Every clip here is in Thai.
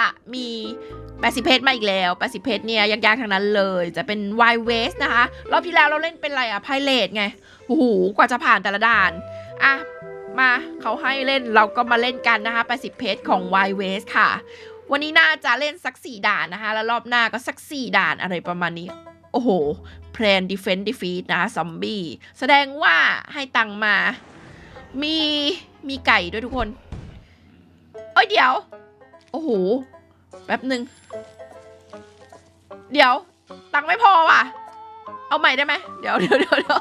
ละมี80เพชมาอีกแล้ว80เพชเนี่ยยากๆทั้งนั้นเลย จะเป็น Y West นะคะ รอบที่แล้วเราเล่นเป็นอะไรอะไพเรตไงโอ้โหกว่าจะผ่านแต่ละด่าน อะ มาเขาให้เล่นเราก็มาเล่นกันนะคะ80เพชของ Y West ค่ะ วันนี้น่าจะเล่นสัก4ด่านนะคะ แล้วรอบหน้าก็สัก4ด่านอะไรประมาณนี้ โอ้โห Plan Defense Defeat นะซอมบี้แสดงว่าให้ตังมา มีมีไก่ด้วยทุกคน เอ้ยเดี๋ยว โอ้โห แป๊บหนึ่ง เดี๋ยว ตังค์ไม่พอว่ะ เอาใหม่ได้ไหม เดี๋ยวเดี๋ยวเดี๋ยวเดี๋ยว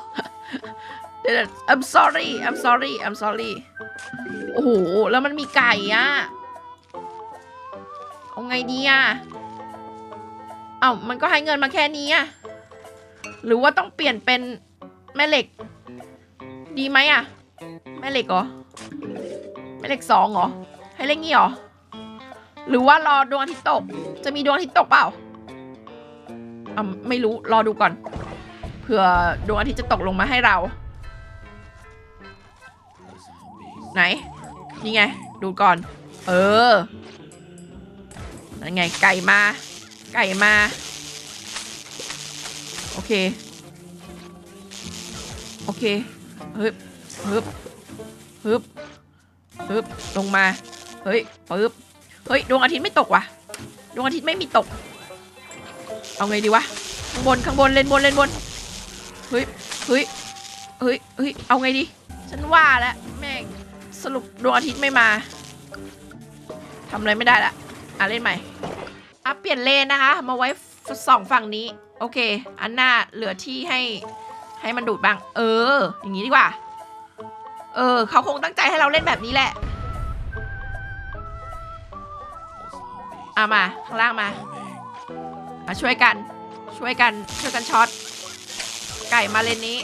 เดี๋ยว I'm sorry I'm sorry I'm sorry โอ้โห แล้วมันมีไก่อะเอาไงดีอะเอ้ามันก็ให้เงินมาแค่นี้อะหรือว่าต้องเปลี่ยนเป็นแม่เหล็ก ดีไหมอะแม่เหล็กเหรอแม่เหล็กสองเหรอ ให้เล่นงี้เหรอ หรือว่ารอดวงอาทิตย์ตก จะมีดวงอาทิตย์ตกเปล่าอะไม่รู้รอดูก่อน เผื่อดวงอาทิตย์จะตกลงมาให้เรา ไหน นี่ไง ดูก่อน เออนั่นไงไก่มา ไก่มา โอเค โอเคฮึบฮึบฮึบฮึบลงมา เฮ้ยปึ๊บ เฮ้ยดวงอาทิตย์ไม่ตกว่ะดวงอาทิตย์ไม่มีตก เอาไงดีวะข้างบนข้างบนเลนบนเลนบนเฮ้ยเฮ้ยเฮ้ยเฮ้ยเอาไงดี ฉันว่าแล้วแม่งสรุปดวงอาทิตย์ไม่มาทำอะไรไม่ได้ละอะเล่นใหม่อะเปลี่ยนเลนนะคะ มาไว้สองฝั่งนี้ โอเค อันหน้าเหลือที่ให้ให้มันดูดบ้าง เออ อย่างนี้ดีกว่า เออ เขาคงตั้งใจให้เราเล่นแบบนี้แหละ เอามา ข้างล่างมามาช่วยกัน ช่วยกัน ช่วยกันช็อต ไก่มาเลนนี้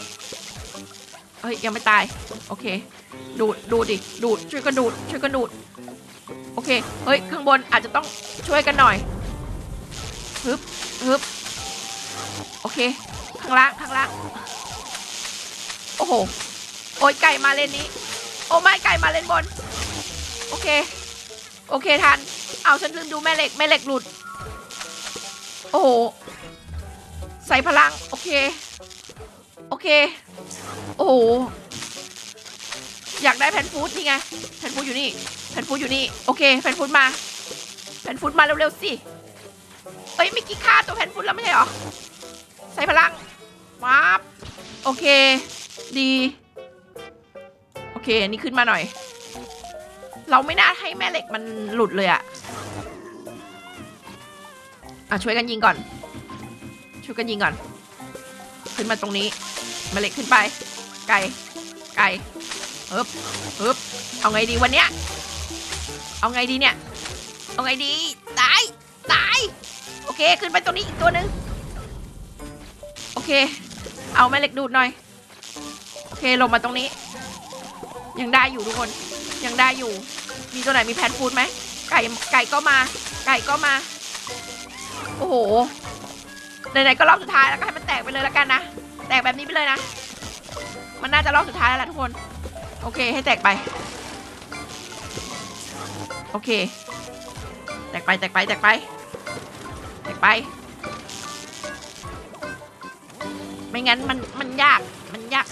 เฮ้ย ยังไม่ตาย โอเค ดูด ดูดดิ ดูด ช่วยกันดูด ช่วยกันดูด โอเค เฮ้ย ข้างบนอาจจะต้องช่วยกันหน่อยฮึบฮึบโอเค ข้างล่าง ข้างล่าง โอ้โห โอ้ยไก่มาเลนนี้ โอ้ไม่ไก่มาเลนบน โอเค โอเคทัน เอาฉันลืมดูแม่เหล็กแม่เหล็กหลุด โอ้โหใส่พลัง โอเค โอเค โอ้โหอยากได้แผ่นฟูดนี่ไงแผ่นฟูดอยู่นี่แผ่นฟูดอยู่นี่โอเคแผ่นฟูดมาแผ่นฟูดมาเร็วๆสิเอ้ยไม่กี่ค่าตัวแผ่นฟูดแล้วไม่ใช่หรอใส่พลังมาบโอเค ดี โอเคนนี้ขึ้นมาหน่อย เราไม่น่าให้แม่เหล็กมันหลุดเลยอะ อะช่วยกันยิงก่อน ช่วยกันยิงก่อน ขึ้นมาตรงนี้ม่เล็กขึ้นไป ไก่ไก่ฮึบฮึบเอาไงดีวันเนี้ย เอาไงดีเนี่ย เอาไงดี ตาย ตาย โอเค ขึ้นไปตรงนี้อีกตัวหนึ่งโอเค เอาแม่เหล็กดูดหน่อย โอเค ลงมาตรงนี้ ยังได้อยู่ทุกคน ยังได้อยู่ มีตัวไหนมีแพนฟูดไหม ไก่ ไก่ก็มา ไก่ก็มา โอ้โหไหนๆก็รอบสุดท้ายแล้วก็ให้มันแตกไปเลยแล้วกันนะแตกแบบนี้ไปเลยนะ มันน่าจะรอบสุดท้ายแล้วล่ะทุกคน โอเคให้แตกไป โอเค แตกไปแตกไปแตกไปแตกไป ไม่งั้นมันมันยากมันยาก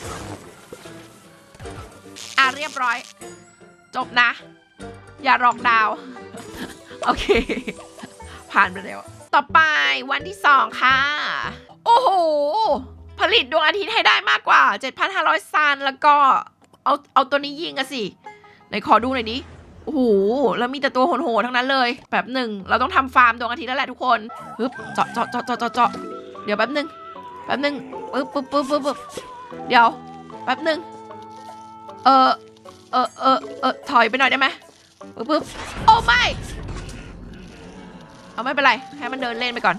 อะเรียบร้อย จบนะ อย่ารอกดาว โอเค ผ่านไปแล้ว ต่อไปวันที่สองค่ะ โอ้โห ผลิตดวงอาทิตย์ให้ได้มากกว่า 7,500 ซันแล้วก็เอาเอาตัวนี้ยิงอะสิไหนขอดูหน่อยดิโอ้โหแล้วมีแต่ตัวโหดๆทั้งนั้นเลยแบบหนึ่งเราต้องทำฟาร์มดวงอาทิตย์แล้วแหละทุกคนปึ๊บเจาะเจาะเจาะเจาะเจาะเดี๋ยวแป๊บหนึ่งแป๊บหนึ่งปึ๊บปึ๊บปึ๊บปึ๊บเดี๋ยวแป๊บหนึ่งเออเออเออเออถอยไปหน่อยได้ไหมปึ๊บปึ๊บโอ้ไม่ เอาไม่เป็นไร ให้มันเดินเล่นไปก่อน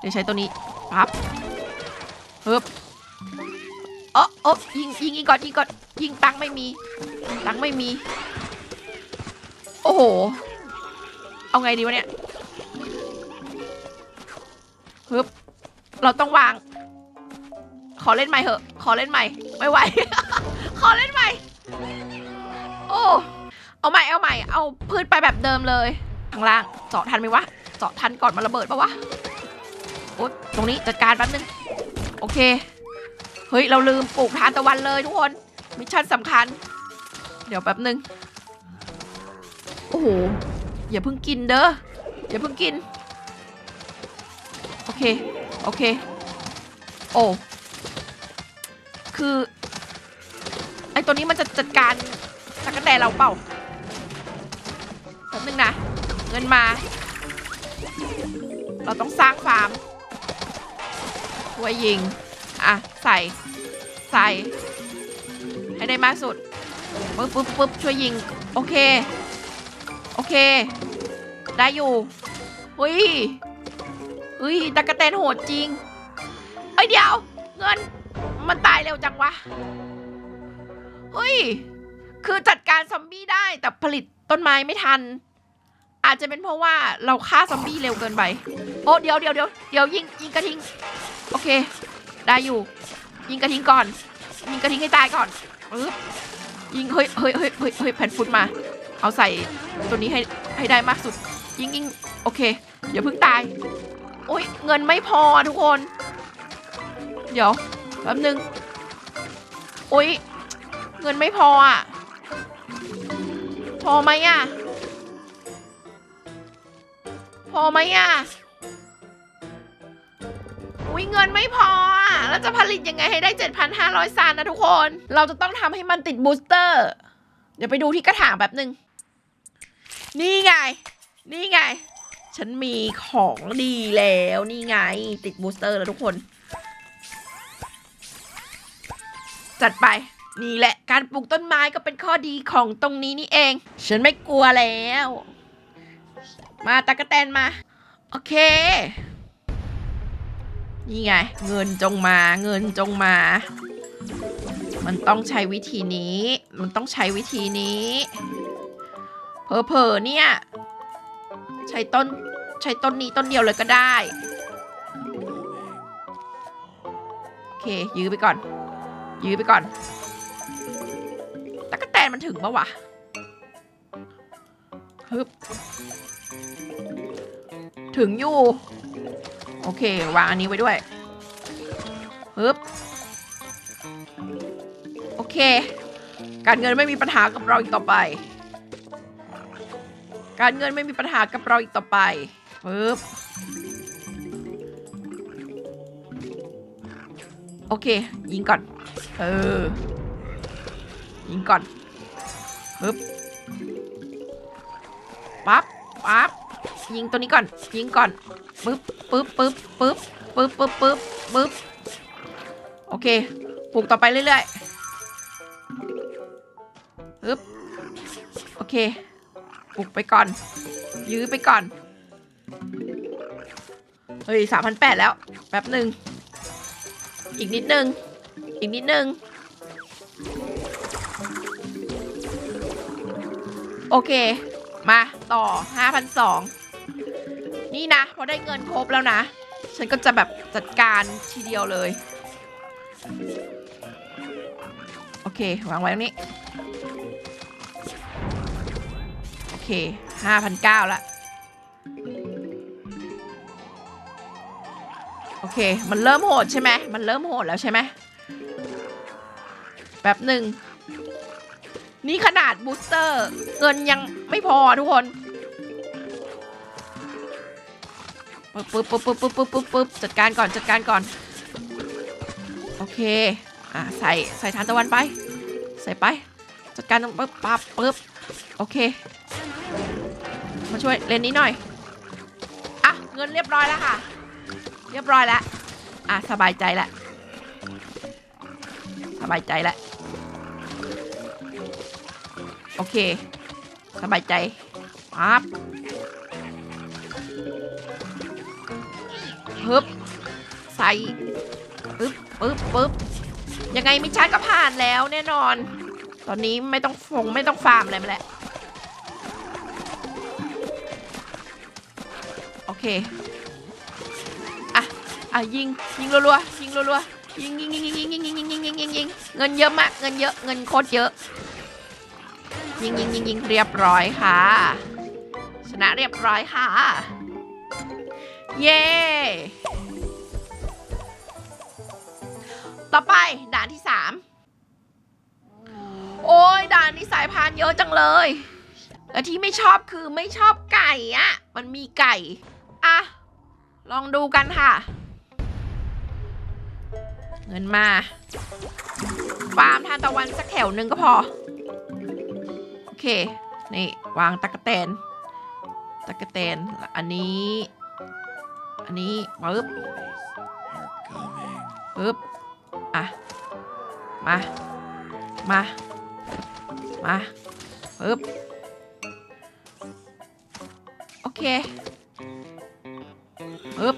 เดี๋ยวใช้ตัวนี้ปั๊บปึ๊บเออเออยิงยิงยิงก่อนยิงก่อนยิงตังไม่มี ตังไม่มี โอ้โห เอาไงดีวะเนี่ยปึ๊บเราต้องวาง ขอเล่นใหม่เหอะ ขอเล่นใหม่ ไม่ไหว ขอเล่นใหม่ โอ้ เอาใหม่ เอาใหม่ เอาพืชไปแบบเดิมเลย ข้างล่างเจาะทันไหมวะเจาะทันก่อนมันระเบิดปะวะโอ๊ยตรงนี้จัดการแป๊บนึงโอเค เฮ้ย เราลืมปลูกทานตะวันเลยทุกคน มิชชั่นสำคัญ เดี๋ยวแป๊บนึง โอ้โห อย่าเพิ่งกินเด้อ อย่าเพิ่งกิน โอเค โอเค โอ้ คือ ไอตัวนี้มันจะจัดการตะกแตนเราเปล่า แป๊บนึงนะ เงินมา เราต้องสร้างฟาร์มช่วยยิง อะ ใส่ ใส่ ให้ได้มากสุดปึ๊บปึ๊บปึ๊บช่วยยิง โอเค โอเค ได้อยู่เฮ้ยเฮ้ยตะกะแตนโหดจริง เอ้ยเดี๋ยว เงิน มันตายเร็วจังวะเฮ้ย คือจัดการซอมบี้ได้แต่ผลิตต้นไม้ไม่ทัน อาจจะเป็นเพราะว่าเราฆ่าซอมบี้เร็วเกินไป โอ้เดี๋ยวเดี๋ยวเดี๋ยวเดี๋ยวยิงยิงกระทิง โอเค ได้อยู่ ยิงกระทิงก่อน ยิงกระทิงให้ตายก่อนปึ๊บยิงเฮ้ยเฮ้ยเฮ้ยเฮ้ยเฮ้ยแผ่นฟุตมา เอาใส่ตัวนี้ให้ให้ได้มากสุด ยิงยิงโอเคอย่าเพิ่งตาย โอ้ยเงินไม่พอทุกคน เดี๋ยวแป๊บนึง โอ้ยเงินไม่พออะ พอไหมอะ พอไหมอะอุ้ยเงินไม่พออะแล้วจะผลิตยังไงให้ได้ 7,500 ซานนะทุกคน เราจะต้องทำให้มันติดบูสเตอร์ เดี๋ยวไปดูที่กระถางแบบหนึ่งนี่ไง นี่ไง ฉันมีของดีแล้วนี่ไง ติดบูสเตอร์แล้วทุกคน จัดไป นี่แหละ การปลูกต้นไม้ก็เป็นข้อดีของตรงนี้นี่เอง ฉันไม่กลัวแล้ว มาตะกะแตนมา โอเค นี่ไง เงินจงมาเงินจงมา มันต้องใช้วิธีนี้ มันต้องใช้วิธีนี้ เพอๆเนี่ย ใช้ต้นใช้ต้นนี้ต้นเดียวเลยก็ได้ โอเค ยื้อไปก่อน ยื้อไปก่อนตะกะแตนมันถึงปะวะฮึบ ถึงอยู่ โอเค วางอันนี้ไว้ด้วยฮึบโอเค การเงินไม่มีปัญหากับเราอีกต่อไป การเงินไม่มีปัญหากับเราอีกต่อไปปึ๊บโอเค ยิงก่อน เออ ยิงก่อนปึ๊บปั๊บ ปั๊บยิงตัวนี้ก่อน ยิงก่อนปึ๊บปึ๊บปึ๊บปึ๊บปึ๊บปึ๊บปึ๊บปึ๊บโอเคปลูกต่อไปเรื่อยๆปึ๊บโอเคปลูกไปก่อน ยื้อไปก่อน เฮ้ยสามพันแปดแล้ว แป๊บหนึ่ง อีกนิดนึง อีกนิดนึง โอเค มาต่อ 5,200 นี่นะ พอได้เงินครบแล้วนะ ฉันก็จะแบบจัดการทีเดียวเลย โอเควางไว้ตรงนี้ โอเค 5,900ละโอเค มันเริ่มโหดใช่ไหม มันเริ่มโหดแล้วใช่ไหมแป๊บหนึ่ง นี่ขนาดบูสเตอร์ เงินยังไม่พอทุกคนปึ๊บปึ๊บปึ๊บปึ๊บปึ๊บปึ๊บปึ๊บจัดการก่อนจัดการก่อน โอเค อะใส่ใส่ทานตะวันไป ใส่ไป จัดการตรงปึ๊บปั๊บปึ๊บโอเค มาช่วยเลนนี้หน่อย อะ เงินเรียบร้อยแล้วค่ะ เรียบร้อยแล้ว อะ สบายใจแล้ว สบายใจแล้ว โอเค สบายใจปั๊บฮึบใส่ปึ๊บปึ๊บปึ๊บยังไงมิชชั่นก็ผ่านแล้วแน่นอน ตอนนี้ไม่ต้องฟงไม่ต้องฟาร์มอะไรมาแล้วโอเค อะ อะยิงยิงรัวๆยิงรัวๆยิงยิงยิงยิงยิงยิงยิงยิงยิงยิงยิงยิงเงินเยอะมากเงินเยอะเงินโคตรเยอะ ยิงยิงยิงยิงเรียบร้อยค่ะ ชนะเรียบร้อยค่ะ เย้ต่อไปด่านที่สามโอ้ยด่านนี้สายพานเยอะจังเลย และที่ไม่ชอบคือไม่ชอบไก่อะมันมีไก่อะลองดูกันค่ะ เงินมา ฟาร์มทานตะวันสักแถวหนึ่งก็พอ เค นี่ วางตะกะแตนตะกะแตนอันนี้ อันนี้ปึ๊บปึ๊บอะ มา มา มาปึ๊บโอเคปึ๊บ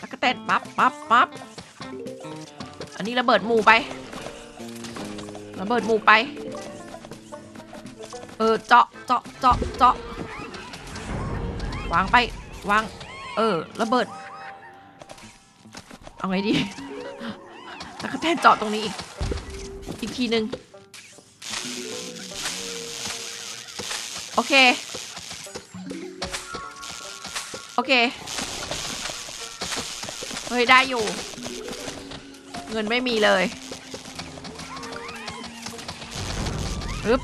ตะกะแตนปั๊บปั๊บปั๊บอันนี้ระเบิดหมู่ไป ระเบิดหมู่ไป เออเจาะเจาะเจาะเจาะวางไปวาง เออระเบิด เอาไงดีตะกะแตนเจาะตรงนี้อีก อีกทีหนึ่งโอเค โอเค เฮ้ย ได้อยู่ เงินไม่มีเลย ฮึบ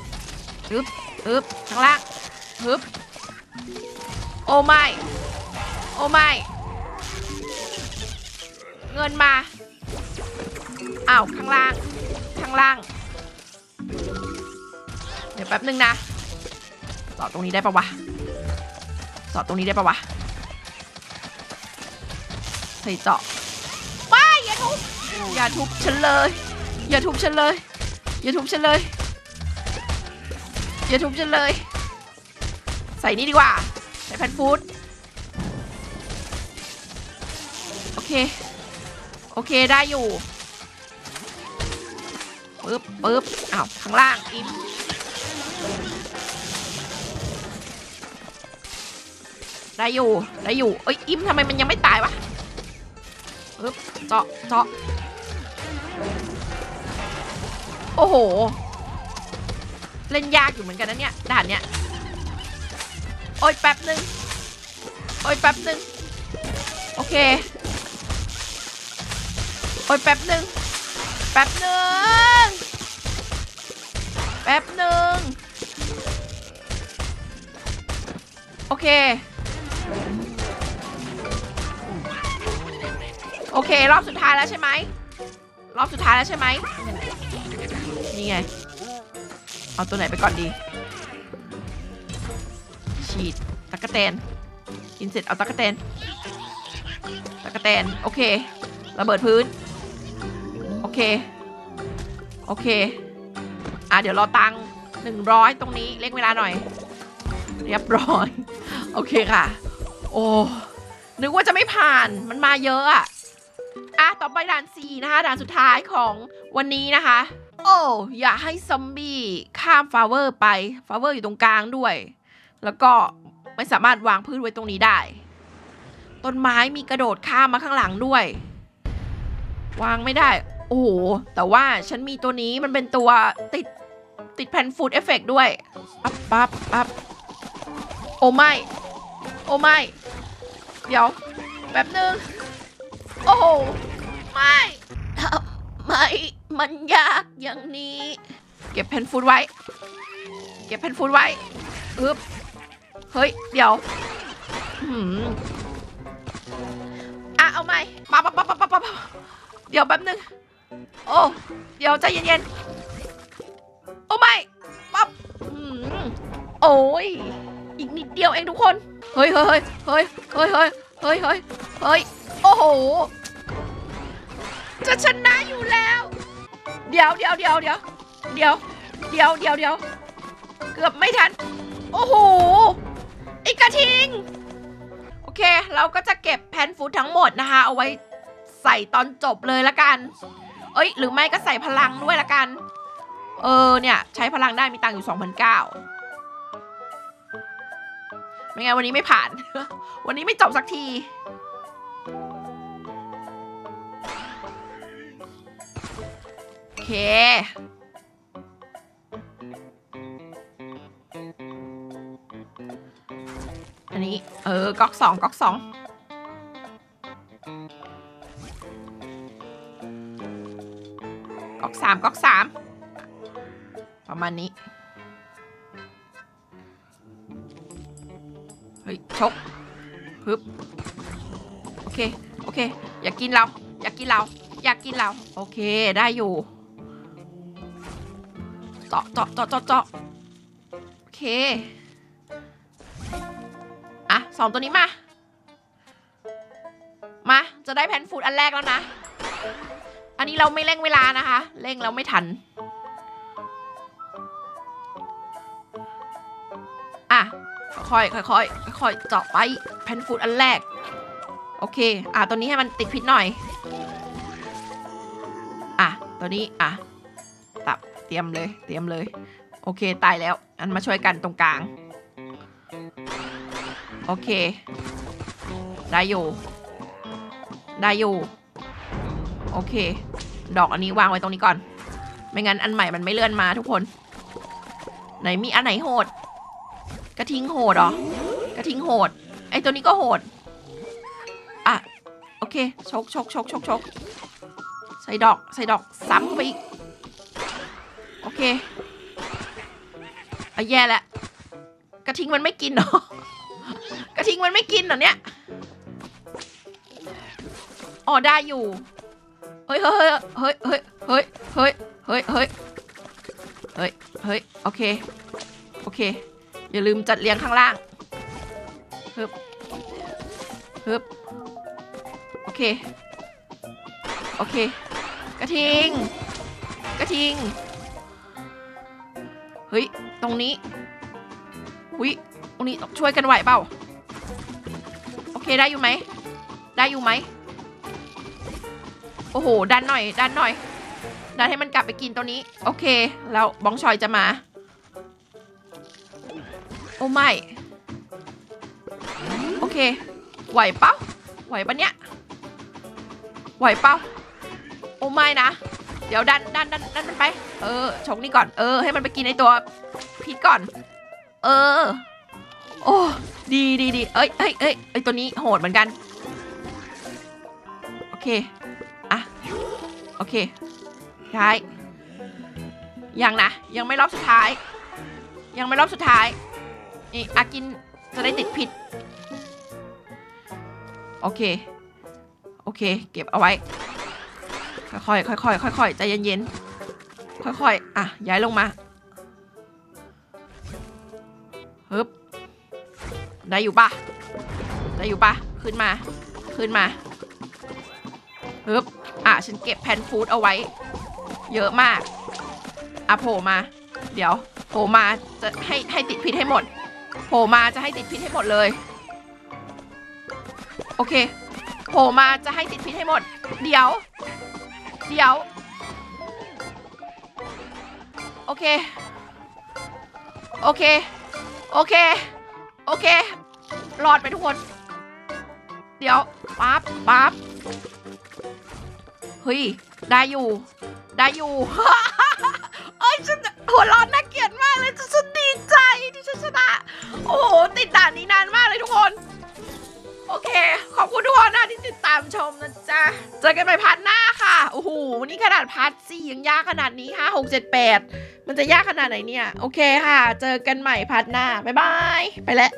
ฮึบฮึบข้างล่างฮึบโอ้ไม่ โอ้ไม่ เงินมา อ้าว ข้างล่าง ข้างล่าง เดี๋ยวแป๊บนึงนะจอดตรงนี้ได้ปะวะจอดตรงนี้ได้ปะวะ ใส่เจาะไม่อย่าทุบ อย่าทุบฉันเลย อย่าทุบฉันเลย อย่าทุบฉันเลย อย่าทุบฉันเลย ใส่นี่ดีกว่า ใส่แพนฟูดโอเค โอเคได้อยู่ปึ๊บปึ๊บอ้าวข้างล่างอิมได้อยู่ได้อยู่เอ้ยอิมทำไมมันยังไม่ตายวะปึ๊บเจาะเจาะโอ้โห เล่นยากอยู่เหมือนกันนะเนี่ยด่านเนี้ยโอ้ยแป๊บหนึ่งโอ้ยแป๊บหนึ่งโอเคโอ้ยแป๊บหนึ่งแป๊บหนึ่งแป๊บหนึ่งโอเคโอเค รอบสุดท้ายแล้วใช่ไหมรอบสุดท้ายแล้วใช่ไหมนี่ไง เอาตัวไหนไปก่อนดี ฉีดตะกะแตน กินเสร็จเอาตะกะแตนตะกะแตน โอเค ระเบิดพื้น โอเค โอเค อะเดี๋ยวรอตังหนึ่งร้อยตรงนี้เล็กเวลาหน่อย เรียบร้อย โอเคค่ะ โอ้นึกว่าจะไม่ผ่านมันมาเยอะอะอะต่อไปด่านสี่นะคะ ด่านสุดท้ายของวันนี้นะคะ โอ้อย่าให้ซอมบี้ข้ามฟาเวอร์ไปฟาเวอร์อยู่ตรงกลางด้วย แล้วก็ไม่สามารถวางพืชไว้ตรงนี้ได้ ต้นไม้มีกระโดดข้ามมาข้างหลังด้วย วางไม่ได้ โอ้โห แต่ว่าฉันมีตัวนี้มันเป็นตัวติดติดแผ่นฟูดเอฟเฟกด้วยปั๊บปั๊บปั๊บโอ้ไม่ โอ้ไม่ เดี๋ยว แป๊บนึง มันยากอย่างนี้ เก็บแผ่นฟูดไว้ เก็บแผ่นฟูดไว้อึบเฮ้ย เดี๋ยวอืมอะเอาไหมปั๊บปั๊บปั๊บปั๊บปั๊บเดี๋ยวแป๊บนึง โอ้ เดี๋ยวใจเย็นๆ โอ้ไม่ปั๊บอื้อหือโอ้ย อีกนิดเดียวเองทุกคน เฮ้ยเฮ้ยเฮ้ยเฮ้ยเฮ้ยเฮ้ยเฮ้ยเฮ้ยโอ้โห จะชนะอยู่แล้ว เดี๋ยวเดี๋ยวเดี๋ยวเดี๋ยวเดี๋ยวเดี๋ยวเดี๋ยวเดี๋ยวเกือบไม่ทัน โอ้โหไอกระทิง โอเค เราก็จะเก็บแผ่นฟูดทั้งหมดนะคะ เอาไว้ใส่ตอนจบเลยละกัน เอ้ย หรือไม่ก็ใส่พลังด้วยละกัน เออ เนี่ย ใช้พลังได้มีตังค์อยู่2,009ไม่ไงวันนี้ไม่ผ่าน วันนี้ไม่จบสักที เค อันนี้ เออก๊อกสองก๊อกสองก๊อกสามก๊อกสามประมาณนี้ เฮ้ย ชกฮึบโอเค โอเค อยากกินเรา อยากกินเรา อยากกินเรา โอเค ได้อยู่ เจาะเจาะเจาะเจาะเจาะโอเค อะสองตัวนี้มา มา จะได้แพนฟูดอันแรกแล้วนะ อันนี้เราไม่เร่งเวลานะคะ เร่งแล้วไม่ทัน อะ ค่อยๆค่อยๆค่อยๆเจาะไปแพนฟูดอันแรก โอเค อะตัวนี้ให้มันติดพิษหน่อย อะ ตัวนี้ อะ รียมเลย เตรียมเลย โอเค ตายแล้ว อันมาช่วยกันตรงกลาง โอเค ได้อยู่ ได้อยู่ โอเค ดอกอันนี้วางไว้ตรงนี้ก่อน ไม่งั้นอันใหม่มันไม่เลื่อนมาทุกคน ไหนมีอันไหนโหด กระทิงโหดเหรอ กระทิงโหด ไอตัวนี้ก็โหด อะ โอเค ชกชกชกชกชกใส่ดอก ใส่ดอก ซ้ำเข้าไปอีก โอเคอะแย่แล้วกระทิงมันไม่กินหรอกระทิงมันไม่กินหรอเนี่ยอ๋อได้อยู่ เฮ้ยเฮ้ยเฮ้ยเฮ้ยเฮ้ยเฮ้ยเฮ้ยเฮ้ยเฮ้ยเฮ้ยโอเค โอเค อย่าลืมจัดเรียงข้างล่างฮึบฮึบโอเค โอเค กระทิง กระทิง เฮ้ย ตรงนี้หุยตรงนี้ต้องช่วยกันไหวเปล่า โอเคได้อยู่ไหม ได้อยู่ไหม โอ้โห ดันหน่อย ดันหน่อย ดันให้มันกลับไปกินตัวนี้ โอเค แล้วบ้องชอยจะมา โอ้ไม่ โอเค ไหวเปล่าไหวปะเนี่ย ไหวเปล่าโอ้ไม่นะ เดี๋ยวดันดันดันดันมันไป เออชกนี่ก่อน เออ ให้มันไปกินในตัวพิษก่อน เออ โอ้ดีดีดีเอ้ยเอ้ยเอ้ยเอ้ยตัวนี้โหดเหมือนกัน โอเค อะ โอเคท้ายยังนะ ยังไม่รอบสุดท้าย ยังไม่รอบสุดท้าย นี่อากินจะได้ติดผิด โอเค โอเค เก็บเอาไว้ ค่อยๆค่อยๆค่อยๆใจเย็นๆ ค่อยๆ อะ ย้ายลงมาฮึบได้อยู่ปะได้อยู่ปะขึ้นมา ขึ้นมาฮึบอะ ฉันเก็บแผ่นฟูดเอาไว้ เยอะมาก อะโผล่มา เดี๋ยวโผล่มาจะให้ให้ติดพิษให้หมดโผล่มาจะให้ติดพิษให้หมดเลย โอเคโผล่มาจะให้ติดพิษให้หมด เดี๋ยว เดี๋ยว โอเค โอเค โอเค โอเค รอดไปทุกคน เดี๋ยว ปั๊บ ปั๊บ เฮ้ย ได้อยู่ ได้อยู่ เอ้ยฉันหัวร้อนน่าเกลียดมากเลยฉันดีใจที่ฉันชนะ โอ้โห ติดด่านนี้นานมากเลยทุกคน โอเค ขอบคุณทุกคนนะที่ติดตามชมนะจ๊ะ เจอกันใหม่พาร์ทหน้าค่ะ โอ้โห วันี่ขนาดพาร์ทสี่ยังยากขนาดนี้ห้าหกเจ็ดแปด มันจะยากขนาดไหนเนี่ย โอเคค่ะ เจอกันใหม่พาร์ทหน้า บ๊ายบาย ไปแล้ว